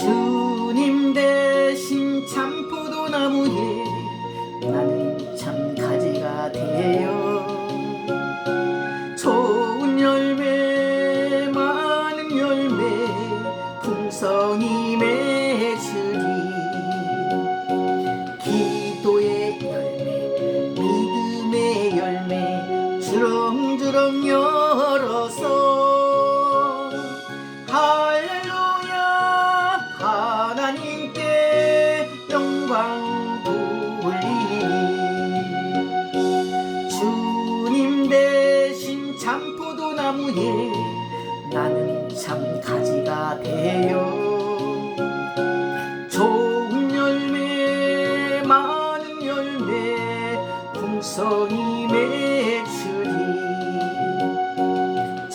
주님 대신 참 포도나무에 나는 참 가지가 되어 좋은 열매 많은 열매 풍성히 맺 주렁주렁 열어서 할렐루야 하나님께 영광 돌리니. 주님 대신 참포도 나무에 나는 참 가지가 되어 좋은 열매 많은 열매 풍성히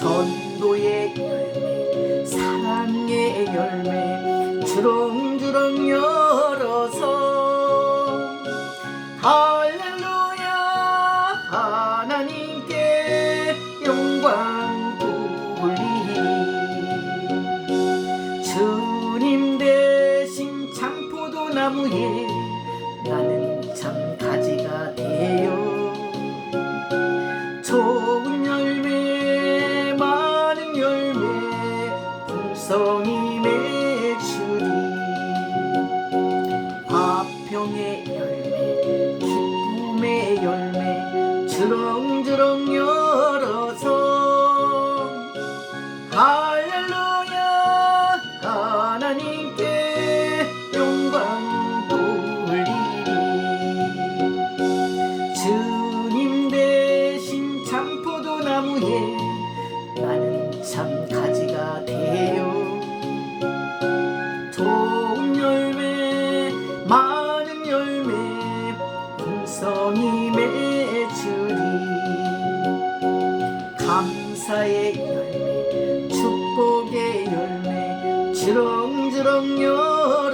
전도의 열매 사랑의 열매 주렁주렁 열어서 할렐루야 하나님께 영광 돌리니 주님 대신 참포도 나무에 풍성히 맺으리 화평의 열매 기쁨의 열매 주렁주렁 열어서 할렐루야 하나님께 영광 돌리리. 주님 대신 참포도나무에 나는 참 가지가 되어 풍성히 맺으리. 감사의 열매 축복의 열매 주렁주렁 열